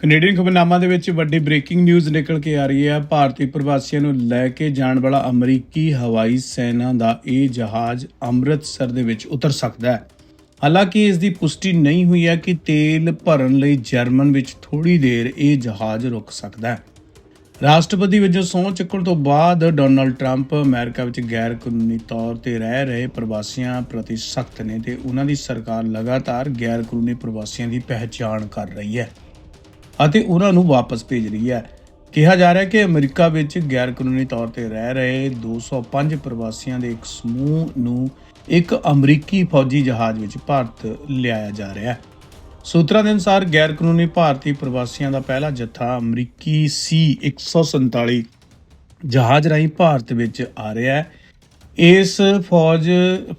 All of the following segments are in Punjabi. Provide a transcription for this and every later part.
ਕੈਨੇਡੀਅਨ ਖਬਰਨਾਮਾ ਦੇ ਵਿੱਚ ਵੱਡੀ ਬ੍ਰੇਕਿੰਗ ਨਿਊਜ਼ ਨਿਕਲ ਕੇ ਆ ਰਹੀ ਹੈ। ਭਾਰਤੀ ਪ੍ਰਵਾਸੀਆਂ ਨੂੰ ਲੈ ਕੇ ਜਾਣ ਵਾਲਾ ਅਮਰੀਕੀ ਹਵਾਈ ਸੈਨਾ ਦਾ ਇਹ ਜਹਾਜ਼ ਅੰਮ੍ਰਿਤਸਰ ਦੇ ਵਿੱਚ ਉਤਰ ਸਕਦਾ ਹੈ। ਹਾਲਾਂਕਿ ਇਸ ਦੀ ਪੁਸ਼ਟੀ ਨਹੀਂ ਹੋਈ ਹੈ ਕਿ ਤੇਲ ਭਰਨ ਲਈ ਜਰਮਨ ਵਿੱਚ ਥੋੜੀ ਦੇਰ ਇਹ ਜਹਾਜ਼ ਰੁਕ ਸਕਦਾ ਹੈ। ਰਾਸ਼ਟਰਪਤੀ ਵਜੋਂ ਸਹੁੰ ਚੁੱਕਣ ਤੋਂ ਬਾਅਦ ਡੋਨਲਡ ਟਰੰਪ ਅਮਰੀਕਾ ਵਿੱਚ ਗੈਰ ਕਾਨੂੰਨੀ ਤੌਰ ਤੇ ਰਹਿ ਰਹੇ ਪ੍ਰਵਾਸੀਆਂ ਪ੍ਰਤੀ ਸਖਤ ਨੇ ਤੇ ਉਹਨਾਂ ਦੀ ਸਰਕਾਰ ਲਗਾਤਾਰ ਗੈਰ ਕਾਨੂੰਨੀ ਪ੍ਰਵਾਸੀਆਂ ਦੀ ਪਹਿਚਾਣ ਕਰ ਰਹੀ ਹੈ। ਅਤੇ ਉਹਨਾਂ ਨੂੰ ਵਾਪਸ ਭੇਜ ਰਹੀ ਹੈ। ਕਿਹਾ ਜਾ ਰਿਹਾ ਹੈ ਕਿ ਅਮਰੀਕਾ ਵਿੱਚ ਗੈਰ ਕਾਨੂੰਨੀ ਤੌਰ ਤੇ ਰਹਿ ਰਹੇ 205 ਪ੍ਰਵਾਸੀਆਂ ਦੇ ਇੱਕ ਸਮੂਹ ਨੂੰ ਇੱਕ ਅਮਰੀਕੀ ਫੌਜੀ ਜਹਾਜ਼ ਵਿੱਚ ਭਾਰਤ ਲਿਆਇਆ ਜਾ ਰਿਹਾ ਹੈ। ਸੂਤਰਾਂ ਦੇ ਅਨੁਸਾਰ ਗੈਰ ਕਾਨੂੰਨੀ ਭਾਰਤੀ ਪ੍ਰਵਾਸੀਆਂ ਦਾ ਪਹਿਲਾ ਜੱਥਾ ਅਮਰੀਕੀ ਸੀ 147 ਜਹਾਜ਼ ਰਾਹੀਂ ਭਾਰਤ ਵਿੱਚ ਆ ਰਿਹਾ ਹੈ। ਇਸ ਫੌਜ,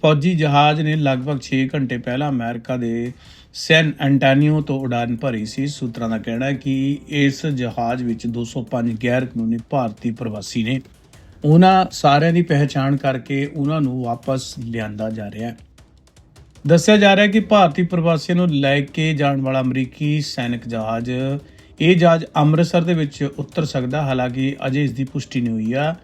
ਫੌਜੀ ਜਹਾਜ਼ ਨੇ ਲਗਭਗ 6 ਘੰਟੇ ਪਹਿਲਾਂ ਅਮਰੀਕਾ ਦੇ ਸੈਨ ਐਂਟਾਨੀਓ ਤੋਂ ਉਡਾਨ ਭਰੀ ਸੀ। ਸੂਤਰਾਂ ਦਾ ਕਹਿਣਾ ਹੈ ਕਿ ਇਸ ਜਹਾਜ਼ ਵਿੱਚ 205 ਗੈਰ ਕਾਨੂੰਨੀ ਭਾਰਤੀ ਪ੍ਰਵਾਸੀ ਨੇ। ਉਹਨਾਂ ਸਾਰਿਆਂ ਦੀ ਪਹਿਚਾਣ ਕਰਕੇ ਉਹਨਾਂ ਨੂੰ ਵਾਪਸ ਲਿਆਂਦਾ ਜਾ ਰਿਹਾ ਹੈ। ਦੱਸਿਆ ਜਾ ਰਿਹਾ ਹੈ ਕਿ ਭਾਰਤੀ ਪ੍ਰਵਾਸੀਆਂ ਨੂੰ ਲੈ ਕੇ ਜਾਣ ਵਾਲਾ ਅਮਰੀਕੀ ਸੈਨਿਕ ਜਹਾਜ਼ ਇਹ ਜਹਾਜ਼ ਅੰਮ੍ਰਿਤਸਰ ਦੇ ਵਿੱਚ ਉਤਰ ਸਕਦਾ, ਹਾਲਾਂਕਿ ਅਜੇ ਇਸ ਦੀ ਪੁਸ਼ਟੀ ਨਹੀਂ ਹੋਈ ਆ।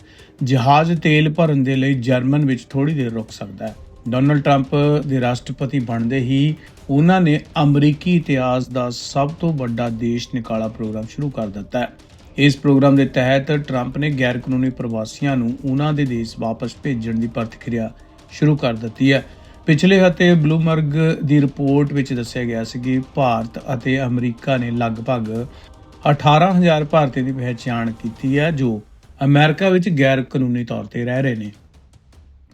ਜਹਾਜ਼ ਤੇਲ ਭਰਨ ਦੇ ਲਈ ਜਰਮਨ ਵਿੱਚ ਥੋੜੀ ਦੇਰ ਰੁਕ ਸਕਦਾ ਹੈ। ਡੋਨਲਡ ਟਰੰਪ ਦੇ ਰਾਸ਼ਟਰਪਤੀ ਬਣਦੇ ਹੀ ਉਹਨਾਂ ਨੇ ਅਮਰੀਕੀ ਇਤਿਹਾਸ ਦਾ ਸਭ ਤੋਂ ਵੱਡਾ ਦੇਸ਼ ਨਿਕਾਲਾ ਪ੍ਰੋਗਰਾਮ ਸ਼ੁਰੂ ਕਰ ਦਿੱਤਾ ਹੈ। ਇਸ ਪ੍ਰੋਗਰਾਮ ਦੇ ਤਹਿਤ ਟਰੰਪ ਨੇ ਗੈਰ ਕਾਨੂੰਨੀ ਪ੍ਰਵਾਸੀਆਂ ਨੂੰ ਉਹਨਾਂ ਦੇ ਦੇਸ਼ ਵਾਪਸ ਭੇਜਣ ਦੀ ਪ੍ਰਤੀਕਿਰਿਆ ਸ਼ੁਰੂ ਕਰ ਦਿੱਤੀ ਹੈ। ਪਿਛਲੇ ਹਫ਼ਤੇ ਬਲੂਮਰਗ ਦੀ ਰਿਪੋਰਟ ਵਿੱਚ ਦੱਸਿਆ ਗਿਆ ਸੀ ਕਿ ਭਾਰਤ ਅਤੇ ਅਮਰੀਕਾ ਨੇ ਲਗਭਗ 18000 ਭਾਰਤੀ ਦੀ ਪਹਿਚਾਣ ਕੀਤੀ ਹੈ, ਜੋ ਅਮਰੀਕਾ ਵਿੱਚ ਗੈਰ ਕਾਨੂੰਨੀ ਤੌਰ ਤੇ ਰਹਿ ਰਹੇ ਨੇ।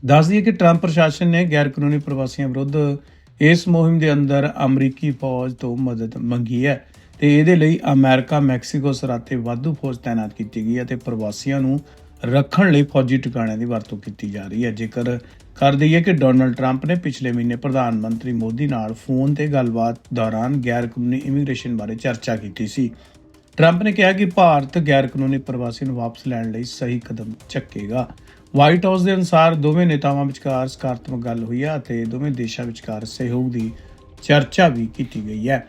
ਦੱਸ ਦਈਏ ਕਿ ਟਰੰਪ ਪ੍ਰਸ਼ਾਸਨ ਨੇ ਗੈਰ ਕਾਨੂੰਨੀ ਪ੍ਰਵਾਸੀਆਂ ਵਿਰੁੱਧ ਇਸ ਮੁਹਿੰਮ ਦੇ ਅੰਦਰ ਅਮਰੀਕੀ ਫੌਜ ਤੋਂ ਮਦਦ ਮੰਗੀ ਹੈ ਤੇ ਇਹਦੇ ਲਈ ਅਮਰੀਕਾ, ਮੈਕਸੀਕੋ ਸਰਹੱਦ ਵਾਧੂ ਫੌਜ ਤਾਇਨਾਤ ਕੀਤੀ ਗਈ ਹੈ ਤੇ ਪ੍ਰਵਾਸੀਆਂ ਨੂੰ ਰੱਖਣ ਲਈ ਫੌਜੀ ਟਿਕਾਣਿਆਂ ਦੀ ਵਰਤੋਂ ਕੀਤੀ ਜਾ ਰਹੀ ਹੈ। ਜੇਕਰ ਕਰ ਦਈਏ ਕਿ ਡੋਨਲਡ ਟਰੰਪ ਨੇ ਪਿਛਲੇ ਮਹੀਨੇ ਪ੍ਰਧਾਨ ਮੰਤਰੀ ਮੋਦੀ ਨਾਲ ਫੋਨ ਤੇ ਗੱਲਬਾਤ ਦੌਰਾਨ ਗੈਰ ਕਾਨੂੰਨੀ ਇਮੀਗ੍ਰੇਸ਼ਨ ਬਾਰੇ ਚਰਚਾ ਕੀਤੀ ਸੀ। ਟਰੰਪ ਨੇ ਕਿਹਾ ਕਿ ਭਾਰਤ ਗੈਰ ਕਾਨੂੰਨੀ ਪ੍ਰਵਾਸੀ ਨੂੰ ਵਾਪਸ ਲੈਣ ਲਈ ਸਹੀ ਕਦਮ ਚੱਕੇਗਾ। ਵਾਈਟ ਹਾਊਸ ਦੇ ਅਨੁਸਾਰ ਦੋਵੇਂ ਨੇਤਾਵਾਂ ਵਿਚਕਾਰ ਸਕਾਰਾਤਮਕ ਗੱਲ ਹੋਈ ਹੈ ਅਤੇ ਦੋਵੇਂ ਦੇਸ਼ਾਂ ਵਿਚਕਾਰ ਸਹਿਯੋਗ ਦੀ ਚਰਚਾ ਵੀ ਕੀਤੀ ਗਈ ਹੈ।